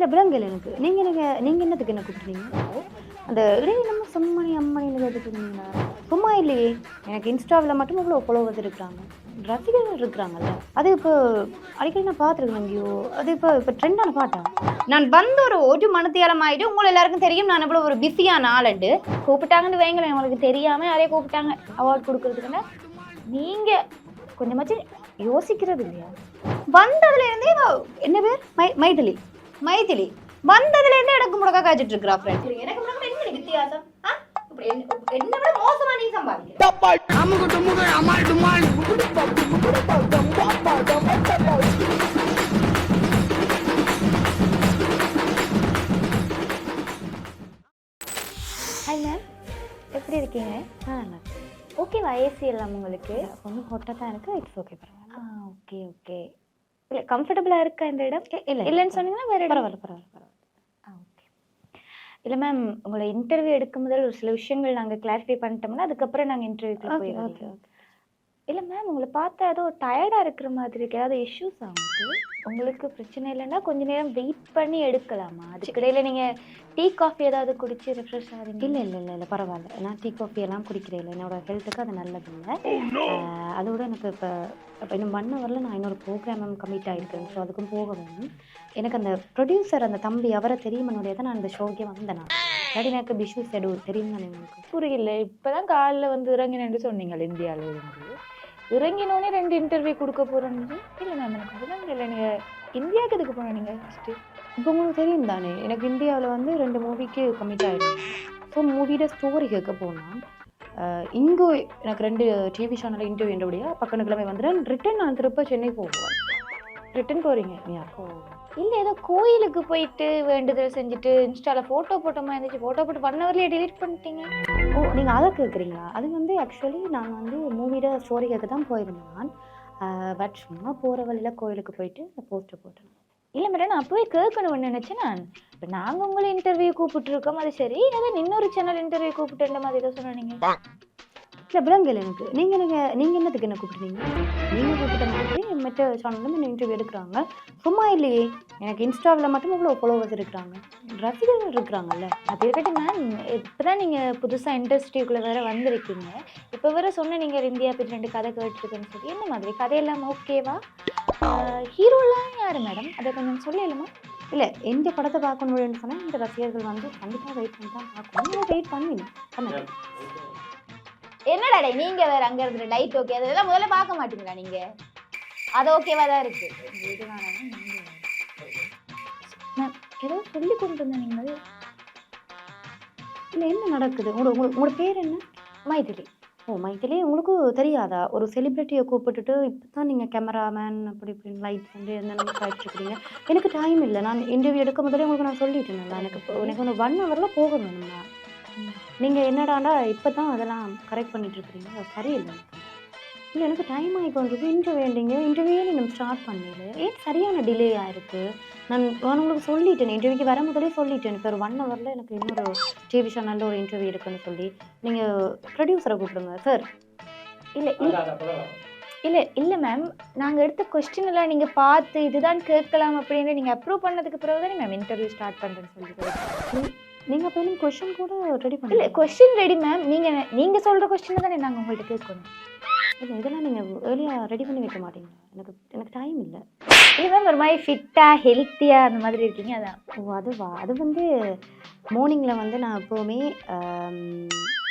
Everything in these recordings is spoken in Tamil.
இல்லை விலங்கல் எனக்கு. நீங்கள் எனக்கு நீங்கள் என்னத்துக்கு என்ன கூப்பிட்றீங்க? அந்த இடையே நம்ம சும்மணி அம்மணின்னு கேட்டுட்டு சும்மா இல்லையே. எனக்கு இன்ஸ்டாவில் மட்டும் இவ்வளோ ஃபாலோவர்ஸ் இருக்கிறாங்க. ரசிகர்கள் இருக்கிறாங்கல்ல. அது இப்போ அடிக்கடி நான் பார்த்துருக்கேன் எங்கேயோ. அது இப்போ இப்போ ட்ரெண்டான பாட்டா? நான் வந்த ஒரு ஒரு மனத்தியாலம் ஆகிட்டு உங்களை எல்லாருக்கும் தெரியும். நான் இவ்வளோ ஒரு பிஸியான ஆளுண்டு கூப்பிட்டாங்கன்னு வைங்களேன் உங்களுக்கு தெரியாமல் யாரையும் கூப்பிட்டாங்க. அவார்ட் கொடுக்கறதுக்குன்னு நீங்கள் கொஞ்சமாச்சும் யோசிக்கிறது இல்லையா? வந்ததுலேருந்தே என்ன பேர்? மை மைதிலி. மைதிலி வந்ததுல இருந்தே எனக்கு முடக்க காய்ச்சிட்டு இருக்கிறா ஃப்ரெண்ட் எனக்கு என்ன வித்தியாசம்? என்ன விட மோசமா நீ சம்பாதிக்கிற ஹாய் மேம் எப்படி இருக்கீங்க? ஆ நல்லா ஓகேவா ஏசி எல்லாம் உங்களுக்கு? கொஞ்சம் ஹொட்டாக தான் இருக்கு இட்ஸ் ஓகே பரவாயில்ல. ஆ ஓகே ஓகே இல்லை கம்ஃபர்டபுளாக இருக்கா இந்த இடம்? இல்லை இல்லைன்னு சொன்னீங்கன்னா வேறு பரவாயில்ல பரவாயில்ல இல்லை மேம் உங்களை இன்டர்வியூ எடுக்கும் முதல் ஒரு சில விஷயங்கள் நாங்கள் கிளாரிஃபை பண்ணிட்டோம்னா அதுக்கப்புறம் நாங்கள் இன்டர்வியூக்கு போயிடுவோம் ஓகே ஓகே இல்லை மேம் உங்களை பார்த்தா ஏதோ டயர்டாக இருக்கிற மாதிரி இருக்கு. ஏதாவது இஷ்யூஸ் உங்களுக்கு? உங்களுக்கு பிரச்சனை இல்லைன்னா கொஞ்ச நேரம் வெயிட் பண்ணி எடுக்கலாமா? அதுக்கிடையில் நீங்கள் டீ காஃபி ஏதாவது குடிச்சு ரெஃப்ரெஷ் ஆகுறீங்க இல்லை இல்லை இல்லை இல்லை பரவாயில்ல. நான் டீ காஃபி எல்லாம் குடிக்கிறேன் இல்லை. என்னோட ஹெல்த்துக்கு அது நல்லது இல்லை. ஆஹ் அதோட எனக்கு இப்போ இப்போ இன்னும் ஒன் ஹவரில் நான் இன்னொரு ப்ரோக்ராமும் கமிட் ஆகிருக்கேன் ஸோ அதுக்கும் போக வேணும். எனக்கு அந்த ப்ரொடியூசர் அந்த தம்பி அவரை தெரியுமனுடைய தான் நான் இந்த ஷோக்கே வந்தேன் நான். இல்லாட்டி எனக்கு பிஷு செடு தெரியும் தானே உங்களுக்கு? புரியல. இப்பதான் காலைல வந்து இறங்கினேன்னு சொன்னீங்க இந்தியால இருந்து. இறங்கினோடனே ரெண்டு இன்டர்வியூ கொடுக்க போறேன்னு இல்லை மேம் எனக்கு அதெல்லாம் இல்லை. நீங்க இந்தியாவுக்கு எதுக்கு போன நீங்க ஃபஸ்ட்டு இப்போ உங்களுக்கு தெரியும் தானே எனக்கு இந்தியாவில் வந்து ரெண்டு மூவிக்கு கம்மிட் ஆகிடும் ஸோ மூவியோட ஸ்டோரி கேட்க போனால் இங்கே எனக்கு ரெண்டு டிவி சேனல் இன்டர்வியூ என்னுடைய பக்கம் கிழமை வந்துடுறேன் ரிட்டன் நான் திருப்ப சென்னை போவேன். ரிட்டர்ன் போறீங்க யா. இல்ல ஏதோ கோயிலுக்கு போயிட்டு வேண்டுதல் செஞ்சுட்டு இன்ஸ்டால போட்டோ போட்டோமா இருந்துச்சு. போட்டோ போட்டு ஒன் ஹவர்லயே பண்ணிட்டீங்க. ஓ நீங்கள் அதை கேட்குறீங்களா அது வந்து ஆக்சுவலி நான் வந்து மூவியோட ஸ்டோரி கேட்க தான் போயிருந்தேன் பட் சும்மா போகிற வழியில் கோயிலுக்கு போயிட்டு போஸ்ட்டை போட்டேன். இல்ல மேடம் நான் அப்பவே கேட்கணும்னு நினைச்சேன் நான். இப்போ நாங்க உங்களை இன்டர்வியூ கூப்பிட்டு இருக்கோம் அது சரி. அதான் இன்னொரு சேனல் இன்டர்வியூ கூப்பிட்டு மாதிரி ஏதோ சொன்னீங்க. இல்லை விலங்கல் எனக்கு நீங்கள் எனக்கு நீங்கள் என்னத்துக்கு என்ன கூப்பிடுறீங்க? நீங்கள் கூப்பிட்ட மாதிரி மற்ற சேனல்லேருந்து என்ன இன்டர்வியூ எடுக்கிறாங்க. சும்மா இல்லையே. எனக்கு இன்ஸ்டாவில் மட்டும் இவ்வளோ ஃபாலோவர்ஸ் இருக்கிறாங்க. ரசிகர்கள் இருக்கிறாங்கல்ல. அது இருக்கட்டும் மேம் இப்போதான் நீங்க புதுசா இண்டஸ்ட்ரிக்குள்ள வேற வந்திருக்கீங்க. இப்போ வேற சொன்ன நீங்க இந்தியா பற்றி ரெண்டு கதை கேட்டுருக்குன்னு சொல்லி என்ன மாதிரி? கதையெல்லாம் ஓகேவா ஹீரோலாம் யாரு மேடம் அதை கொஞ்சம் சொல்லலாமா இல்லை எந்த படத்தை பார்க்க முடியும்னு சொன்னால் இந்த ரசிகர்கள் வந்து கண்டிப்பாக வெயிட் பண்ணி தான் பார்க்கணும் வெயிட் பண்ணி பண்ணுங்க. என்னடா டேய், நீங்க வேற அங்க இருந்து லைட் ஓகே அதெல்லாம் முதல்ல பார்க்க மாட்டீங்களா நீங்க? அது ஓகேவா தான் இருக்கு. நீங்க. மேம் ஏதோ சொல்லி கொண்டு நீங்கள் இல்லை என்ன நடக்குது? உங்களோட உங்களோட பேர் என்ன? மைதிலி. ஓ மைத்திலி உங்களுக்கு தெரியாதா? ஒரு செலிப்ரிட்டியை கூப்பிட்டுட்டு இப்போ தான் நீங்கள் கேமராமேன் அப்படி இப்படின்னு லைட்ஸ் வந்து என்னென்ன காய்ச்சிருக்கிறீங்க? எனக்கு டைம் இல்லை. நான் இன்டர்வியூ எடுக்க முதல்ல உங்களுக்கு நான் சொல்லிட்டேன்ல எனக்கு எனக்கு ஒரு ஒன் ஹவரில் போக வேணும்னா நீங்கள் என்னடாண்டா இப்போ தான் அதெல்லாம் கரெக்ட் பண்ணிட்டு இருக்கிறீங்க அது சரியில்லை. இல்லை எனக்கு டைம் ஆகி கொண்டிருக்கு இன்டர்வியூ வேண்டிங்க. இன்டர்வியூவே நீங்கள் ஸ்டார்ட் பண்ணல. ஏன் சரியான டிலே ஆயிருக்கு? நான் நான் உங்களுக்கு சொல்லிட்டேன். இன்டர்வியூக்கு வர முதலே சொல்லிட்டேன். இப்போ ஒரு ஒன் ஹவரில் எனக்கு இன்னொரு டிவி சேனலில் ஒரு இன்டர்வியூ இருக்குன்னு சொல்லி. நீங்கள் ப்ரொடியூசரை கூப்பிடுங்க சார் இல்ல இல்ல. இல்ல மேம் நாங்க எடுத்த கொஸ்டின் எல்லாம் நீங்க பார்த்து இதுதான் கேட்கலாம் அப்படின்னு நீங்க அப்ரூவ் பண்ணதுக்கு பிறகு தானே மேம் இன்டர்வியூ ஸ்டார்ட் பண்றேன்னு சொல்லி நீங்கள் இன்னும் கொஷின் கூட ரெடி இல்ல பண்ணல கொஸ்டின் ரெடி மேம் நீங்க நீங்க சொல்ற கொஸ்டின் தானே நாங்க உங்கள்ட்ட கேட்கணும். இல்லை இதெல்லாம் நீங்கள் ஏர்லியாக ரெடி பண்ணி வைக்க மாட்டீங்களா? எனக்கு எனக்கு டைம் இல்லை. இல்ல மேம் ஒரு மாதிரி ஃபிட்டா ஹெல்த்தியா அந்த மாதிரி இருக்கீங்க அதான். ஓ அதுவா? அது வந்து மார்னிங்கில் வந்து நான் எப்போவுமே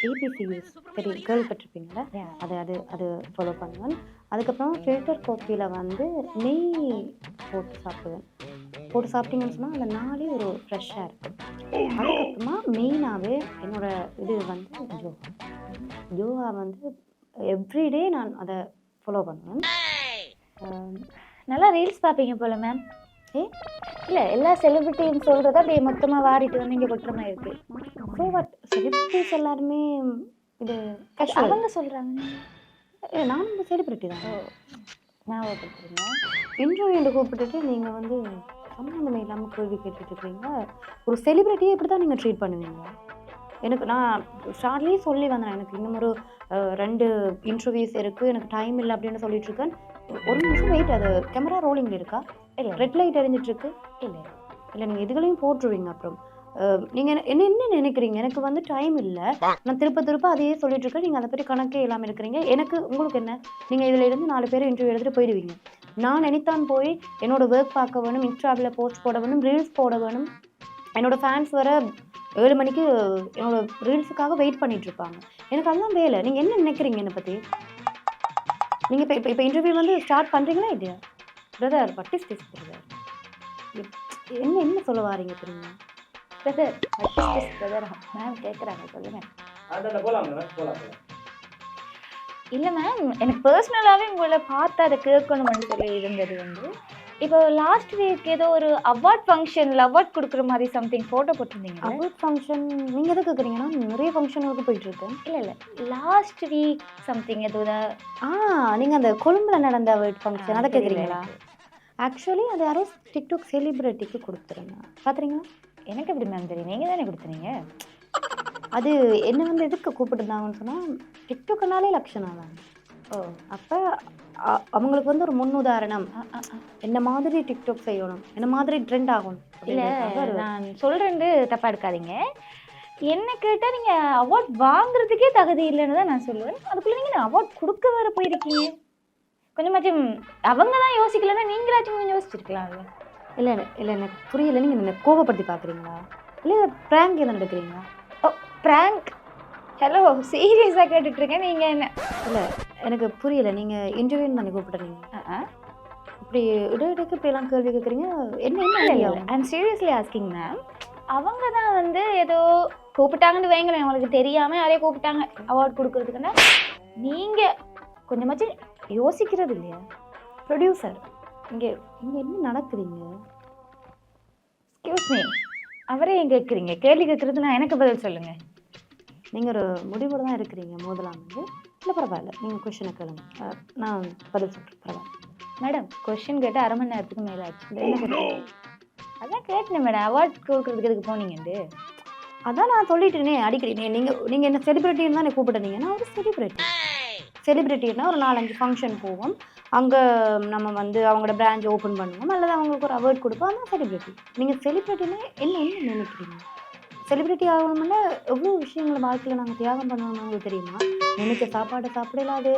ஏபிசி யூஸ் சரி கேள்விப்பட்டிருப்பீங்களா அது அது அது ஃபாலோ பண்ணுவேன். அதுக்கப்புறம் ஃபில்டர் காஃபியில் வந்து நெய் போட்டு சாப்பிடுவேன். போட்டு சாப்பிட்டீங்கன்னு சொன்னால் அந்த நாளே ஒரு ஃப்ரெஷ்ஷாக இருக்கும். அதுக்கப்புறமா மெயினாகவே என்னோட இது வந்து யோகா. யோகா வந்து எவ்ரிடே நான் அதை ஃபாலோ பண்ணுவேன். நல்லா ரீல்ஸ் பார்ப்பீங்க போல மேம் ஏ இல்ல எல்லா செலிபிரிட்டியும் சொல்றத அப்படியே மொத்தமா வாரிட்டு வந்து இங்க கொட்டுற மாதிரி இருக்கு. ஸோ பட் செலிபிரிட்டிஸ் எல்லாருமே இது. அவங்க சொல்றாங்க. ஏ, நானும் செலிபிரிட்டி தான். ஞாபகப்படுத்துறீங்க இன்டர்வியூ கூப்பிட்டுட்டு நீங்கள் வந்து சம்மந்தமே இல்லாமல் கேள்வி கேட்டுட்ருக்கீங்க ஒரு செலிப்ரிட்டியை இப்படி தான் நீங்கள் ட்ரீட் பண்ணுவீங்க? எனக்கு நான் ஸ்டார்ட்லேயே சொல்லி வந்தேன். எனக்கு இன்னும் ஒரு ரெண்டு இன்டர்வியூஸ் இருக்குது எனக்கு டைம் இல்லை அப்படின்னு சொல்லிட்டு இருக்கேன். ஒரு நிமிஷம் வெயிட் அது கேமரா ரோலிங்கில் இருக்கா? இல்லை ரெட் லைட் எரிஞ்சிட்ருக்கு இல்லை இல்லை. நீங்கள் இதுகளையும் போட்டுருவீங்க அப்புறம். நீங்கள் நீங்க என்ன என்ன என்ன நினைக்கிறீங்க? எனக்கு வந்து டைம் இல்லை. நான் திருப்ப திருப்ப அதையே சொல்லிட்டு இருக்கேன். நீங்கள் அதை பற்றி கணக்கே இல்லாமல் இருக்கிறீங்க. எனக்கு உங்களுக்கு என்ன? நீங்கள் இதில் இருந்து நாலு பேர் இன்டர்வியூ எடுத்துகிட்டு போயிடுவீங்க. நான் நினைத்தான் போய் என்னோட ஒர்க் பார்க்க வேணும் இன்ஸ்டாவில் போஸ்ட் போட வேணும் ரீல்ஸ் போட வேணும். என்னோட ஃபேன்ஸ் வர ஏழு மணிக்கு என்னோட ரீல்ஸுக்காக வெயிட் பண்ணிட்டு இருப்பாங்க. எனக்கு அதெல்லாம் வேலை. நீங்கள் என்ன நினைக்கிறீங்க என்னை பற்றி நீங்கள் இப்போ இப்போ இப்போ இன்டர்வியூ வந்து ஸ்டார்ட் பண்ணுறீங்களா இல்லையா? பிரதர் பட்டி ஸ்டிஸ் பிரதர் என்ன என்ன சொல்ல வரீங்க தெரியுமா? பிரதர் பிரதர் மேம் கேட்குறாங்க சொல்லுங்க. இல்லை மேம் எனக்கு பர்சனலாகவே உங்களை பார்த்து அதை கேட்கணும்னு சொல்லி இருந்தது வந்து இப்போ லாஸ்ட் வீக் ஏதோ ஒரு அவார்ட் ஃபங்க்ஷனில் அவார்ட் கொடுக்குற மாதிரி சம்திங் ஃபோட்டோ போட்டிருந்தீங்க அவார்ட் ஃபங்க்ஷன் நீங்கள் எதை கேட்குறீங்கன்னா நிறைய ஃபங்க்ஷனுக்கு போயிட்டுருக்கேன் இல்லை இல்லை. லாஸ்ட் வீக் சம்திங் ஏதோ தான். ஆ நீங்கள் அந்த கொழும்புல நடந்த அவார்ட் ஃபங்க்ஷன் அதை கேட்குறீங்களா ஆக்சுவலி அது யாரோ டிக்டாக் செலிப்ரிட்டிக்கு கொடுத்துருங்க பார்க்குறீங்களா எனக்கு எப்படி மேம் தெரியும்? நீங்கள் தானே கொடுத்தீங்க அது என்ன வந்து எதுக்கு கூப்பிட்டுருந்தாங்கன்னு சொன்னால் டிக்டாக்னாலே லக்ஷனா தான். ஓ. அப்போ அவங்களுக்கு வந்து ஒரு முன்னுதாரணம். என்ன மாதிரி டிக்டாக் செய்யணும்? என்ன மாதிரி ட்ரெண்ட் ஆகணும்? இல்ல நான் சொல்றேன்னு தப்பா எடுக்காதீங்க. என்ன கேட்டா நீங்க அவார்ட் வாங்குறதுக்கே தகுதி இல்லைன்னு தான் நான் சொல்லுவேன். அதுக்குள்ள நீங்க அவார்ட் கொடுக்க வேற போயிருக்கீங்க? கொஞ்சமாச்சும் அவங்க தான் யோசிக்கலன்னா நீங்களாச்சும் கொஞ்சம் யோசிச்சிருக்கலாம்ல. இல்லை இல்லை இல்லை எனக்கு புரியல. நீங்கள் என்ன கோவப்படுத்தி பார்க்குறீங்களா? இல்லை ப்ராங்க் எதுவும் நடக்கிறீங்களா? ஓ பிராங்க் ஹலோ சீரியஸா கேட்டுட்டு இருக்கேன் நீங்க என்ன? இல்லை எனக்கு புரியல. நீங்கள் இன்டர்வியூ தானே கூப்பிட்டுறீங்க ஆ. இப்படி இடையிடைக்கு இப்படிலாம் கேள்வி கேட்குறீங்க. என்ன என்ன இல்ல ஐம் சீரியஸ்லி ஆஸ்கிங் மேம் அவங்க தான் வந்து ஏதோ கூப்பிட்டாங்கன்னு வைங்களேன். அவங்களுக்கு தெரியாம யாரையோ கூப்பிட்டாங்க. அவார்ட் கொடுக்கறதுக்குன்னா நீங்க கொஞ்சமாச்சும் யோசிக்கிறது இல்லையா? ப்ரொடியூசர் இங்கே இங்கே என்ன நடக்குதுங்க? எக்ஸ்கியூஸ் மீ அவரே ஏன் கேட்குறீங்க கேள்வி கேட்குறது நான் எனக்கு பதில் சொல்லுங்க. நீங்கள் ஒரு முடிவோடு தான் இருக்கிறீங்க முதலாம் வந்து இல்லை பரவாயில்ல. நீங்கள் கொஷினை கேளுங்க. நான் பதில் சொல்கிறேன் பரவாயில்ல. மேடம் கொஸ்டின் கேட்டு அரை மணி நேரத்துக்கு மேலே ஆச்சு. கேட்டீங்க? அதான் கேட்டேன் மேடம் அவார்ட் கொடுக்கறதுக்கு எதுக்கு போனீங்கண்டு அதான் நான் சொல்லிட்டேனே அடிக்கடி. நீ- நீங்க நீங்க என்ன செலிபிரிட்டின்னு தானே கூப்பிடுறீங்க நான் ஒரு செலிபிரிட்டி செலிபிரிட்டினா ஒரு நாலஞ்சு ஃபங்க்ஷன் போவோம். அங்கே நம்ம வந்து அவங்களோட பிரான்ச் ஓப்பன் பண்ணுவோம். அல்லது அவங்களுக்கு ஒரு அவார்ட் கொடுப்போம். அதான் செலிப்ரிட்டி நீங்கள் செலிபிரிட்டினா என்ன என்ன நினைக்கிறீங்க? செலிபிரிட்டி ஆகணும்னா எவ்வளோ விஷயங்களை வாழ்க்கையில் நாங்கள் தியாகம் பண்ணணும்னு உங்களுக்கு தெரியுமா? நினைச்ச சாப்பாடை சாப்பிட அது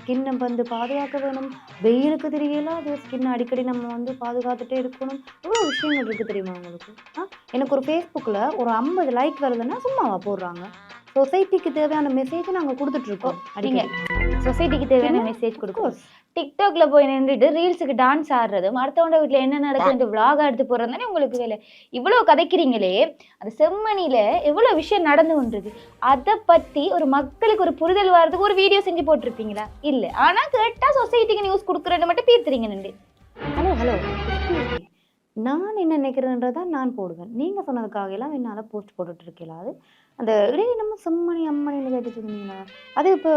ஸ்கின்னை வந்து பாதுகாக்க வேணும். வெயிலுக்கு தெரியல அது ஸ்கின்னை அடிக்கடி நம்ம வந்து பாதுகாத்துட்டே இருக்கணும். எவ்வளோ விஷயங்கள் இருக்குது தெரியுமா உங்களுக்கு? ஆ எனக்கு ஒரு ஃபேஸ்புக்கில் ஒரு ஐம்பது லைக் வருதுன்னா சும்மாவா போடுறாங்க. சொசைட்டிக்கு தேவையான மெசேஜ் நாங்கள் கொடுத்துட்ருக்கோம் நீங்க சொசைட்டிக்கு தேவையான? மெசேஜ் கொடுக்கும் டிக்டாக்ல போய் நின்றுட்டு ரீல்ஸுக்கு டான்ஸ் ஆடுறதும் அடுத்தவங்க வீட்டில் என்ன நடக்குது விளாக் எடுத்து தானே உங்களுக்கு வேலை. இவ்வளோ கதைக்கிறீங்களே அந்த செம்மணியில எவ்வளோ விஷயம் நடந்து கொண்டிருக்கு. அதை பத்தி ஒரு மக்களுக்கு ஒரு புரிதல் வர்றதுக்கு ஒரு வீடியோ செஞ்சு போட்டிருப்பீங்களா? இல்ல. ஆனா கேட்டா சொசைட்டிக்கு நியூஸ் கொடுக்குறேன்னு மட்டும் பீத்துறீங்க நின்று ஹலோ ஹலோ நான் என்ன நினைக்கிறேன்றதை நான் போடுவேன். நீங்கள் சொன்னதுக்காக எல்லாம் என்னால் போஸ்ட் போட்டுட்டு அது. அந்த இடையே நம்ம செம்மணி அம்மணின்னு கேட்டுட்டு இருந்தீங்களா? அது இப்போ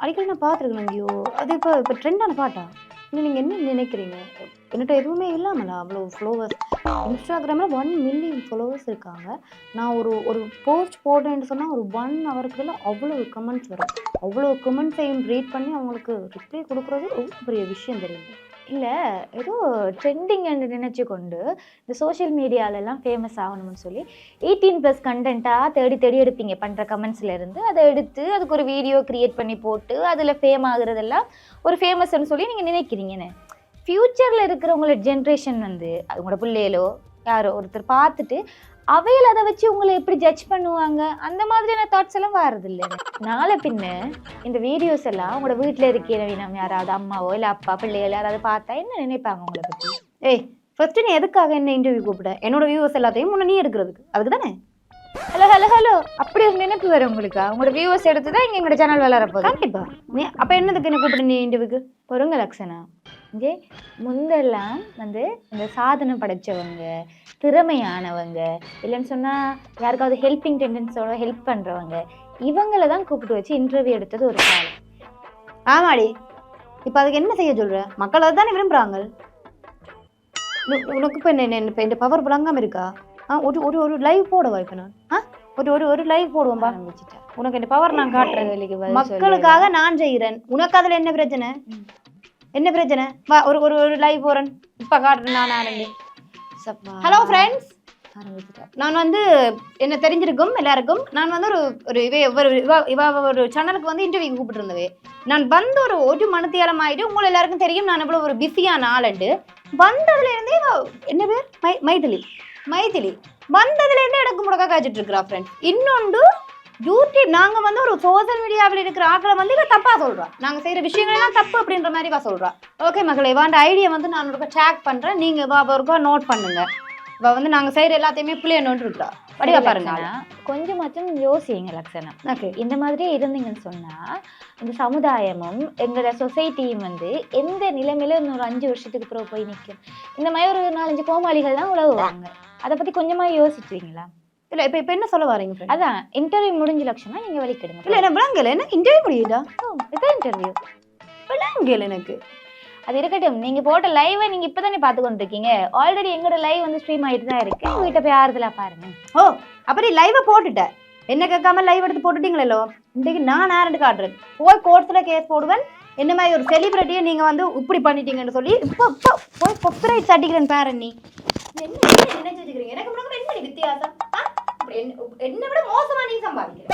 அடிக்கடி நான் பார்த்துருக்கேன் ஐயோ அது இப்போ இப்போ ட்ரெண்டான பாட்டா? இல்லை நீங்கள் என்ன நினைக்கிறீங்க? என்கிட்ட எதுவுமே இல்லாமலா? அவ்வளோ ஃப்ளோவர்ஸ் இன்ஸ்டாகிராமில் ஒன் மில்லியன் ஃபாலோவர்ஸ் இருக்காங்க. நான் ஒரு ஒரு போஸ்ட் போடுறேன்னு சொன்னால் ஒரு ஒன் ஹவருக்குள்ள அவ்வளோ கமெண்ட்ஸ் வரும். அவ்வளோ கமெண்ட்ஸையும் ரீட் பண்ணி அவங்களுக்கு ரிப்ளை கொடுக்குறது ரொம்ப பெரிய விஷயம் தெரியுது இல்லை ஏதோ ட்ரெண்டிங் நினச்சி கொண்டு இந்த சோஷியல் மீடியாலெல்லாம் ஃபேமஸ் ஆகணும்னு சொல்லி எயிட்டீன் ப்ளஸ் கண்டென்ட்டாக தேடி தேடி எடுப்பீங்க. பண்ணுற கமெண்ட்ஸ்லேருந்து அதை எடுத்து அதுக்கு ஒரு வீடியோ கிரியேட் பண்ணி போட்டு அதில் ஃபேம் ஆகுறதெல்லாம் ஒரு ஃபேமஸ்ன்னு சொல்லி நீங்கள் நினைக்கிறீங்கன்னு ஃப்யூச்சரில் இருக்கிறவங்களோட ஜென்ரேஷன் வந்து அவங்களோட பிள்ளைகளோ யாரோ ஒருத்தர் பார்த்துட்டு அவையில் அதை வச்சு உங்களை எப்படி ஜட்ஜ் பண்ணுவாங்க? அந்த மாதிரியான தாட்ஸ் எல்லாம் வாரது இல்லை நாளை பின்ன இந்த வீடியோஸ் எல்லாம் உங்களோட வீட்டில் இருக்கிறவங்க யாராவது அம்மாவோ இல்லை அப்பா பிள்ளைகள் யாராவது பார்த்தா என்ன நினைப்பாங்க உங்களை பற்றி ஏய் ஃபர்ஸ்ட் நீ எதுக்காக என்ன இன்டர்வியூ கூப்பிட என்னோட வியூவர்ஸ் எல்லாத்தையும் முன்ன நீ எடுக்கிறதுக்கு. அதுக்கு தானே ஹலோ ஹலோ ஹலோ. அப்படி ஒரு நினைப்பு வரும் உங்களுக்கு? உங்களோட வியூவர்ஸ் எடுத்து தான் இங்கே எங்களோட சேனல் வளர போகுது. கண்டிப்பா. நீ அப்ப என்னதுக்கு என்ன கூப்பிட நீ இன்டர்வியூக்கு பொருங்க லக்ஷனா. இங்கே முந்தெல்லாம் வந்து இந்த சாதனை படைச்சவங்க திறமையானவங்க இல்லைன்னு சொன்னால் யாருக்காவது ஹெல்பிங் டெண்டன்ஸோட ஹெல்ப் பண்ணுறவங்க இவங்கள தான் கூப்பிட்டு வச்சு இன்டர்வியூ எடுத்தது ஒரு காலம். ஆமாடி. இப்ப அதுக்கு என்ன செய்ய சொல்ற? மக்கள் அதுதானே விரும்புறாங்க. உன- உனக்கு இப்ப என்ன இப்ப இந்த பவர் விளங்காம இருக்கா? ஆ ஒரு ஒரு ஒரு லைவ் போடவா இப்ப நான்? ஆ ஒரு ஒரு ஒரு லைவ் போடுவோம்பா. உனக்கு இந்த பவர் நான் காட்டுறேன் மக்களுக்காக நான் செய்கிறேன் உனக்கு அதுல என்ன பிரச்சனை? என்ன பிரச்சனை? வா ஒரு ஒரு ஒரு லைவ் போறேன். இப்ப காட்டுறேன் நான் ஆனந்தி ஹலோ ஃப்ரெண்ட்ஸ் நான் வந்து என்ன தெரிஞ்சிருக்கும் எல்லாருக்கும். நான் வந்து ஒரு ஒரு இவ ஒரு இவ இவ ஒரு சேனலுக்கு வந்து இன்டர்வியூ கூப்பிட்டுருந்தவே. நான் வந்து ஒரு ஒரு மணித்தியாலம் ஆயிட்டு உங்களை எல்லாருக்கும் தெரியும் நான் எவ்வளோ ஒரு பிஸியான ஆளுண்டு வந்ததுல இருந்தே இவ என்ன பேர்? மை மைதிலி. மைதிலி. வந்ததுல இருந்தே எனக்கு முடக்கா காய்ச்சிட்டு இருக்கிறா ஃப்ரெண்ட்ஸ் இன்னொன்று யூடியூப் நாங்க வந்து ஒரு சோஷியல் மீடியாவில் இருக்கிற ஆட்களை வந்து இவ தப்பா சொல்றா. நாங்க செய்யற விஷயங்கள் எல்லாம் தப்பு அப்படின்ற மாதிரி இவ சொல்றா. ஓகே மக்களே இவாண்ட ஐடியா வந்து நான் ஒரு டேக் பண்றேன். நீங்க இவ ஒருக்கா நோட் பண்ணுங்க. இவ வந்து நாங்க செய்யற எல்லாத்தையுமே பிள்ளைய நோட்டு இருக்கா படிவா பாருங்க. கொஞ்சமாச்சும் யோசிங்க லக்ஷனா. ஓகே இந்த மாதிரி இருந்தீங்கன்னு சொன்னா இந்த சமுதாயமும் எங்களோட சொசைட்டியும் வந்து எந்த நிலைமையில இன்னொரு அஞ்சு வருஷத்துக்கு பிறகு போய் நிற்கும் இந்த மாதிரி ஒரு நாலஞ்சு கோமாளிகள் தான் உழவுவாங்க அதை பத்தி கொஞ்சமா யோசிச்சுவீங்களா? இல்ல இப்ப இப்ப என்ன சொல்ல வரீங்க? அதான் இன்டர்வியூ முடிஞ்ச லட்சணா நீங்க வலிக்கிடுங்க இல்ல என்ன விளங்கல. என்ன இன்டர்வியூ முடியுதா? ஓ, இதான் இன்டர்வியூ விளங்கல எனக்கு. அது இருக்கட்டும். நீங்க போட்ட லைவை நீங்க இப்பதானே பார்த்து கொண்டு இருக்கீங்க ஆல்ரெடி எங்களோட லைவ் வந்து ஸ்ட்ரீம் ஆயிட்டு தான் இருக்கு. கிட்ட போய் ஆறுதலா பாருங்க. ஓ அப்படி லைவ போட்டுட்ட. என்ன கேட்காம லைவ் எடுத்து போட்டுட்டீங்களோ இன்னைக்கு நான் நேரண்டு காட்டுறேன். போய் கோர்ட்ல கேஸ் போடுவேன். என்ன மாதிரி ஒரு செலிபிரிட்டியை நீங்க வந்து இப்படி பண்ணிட்டீங்கன்னு சொல்லி இப்போ இப்போ போய் கொப்பரைட் அடிக்கிறேன் பாரு நீ. என்ன என்ன நினைச்சு வச்சுக்கிறீங்க? எனக்கு என்ன வித்தியாசம்? என்ன விட மோசமா நீங்க சம்பாதிக்கிறீங்க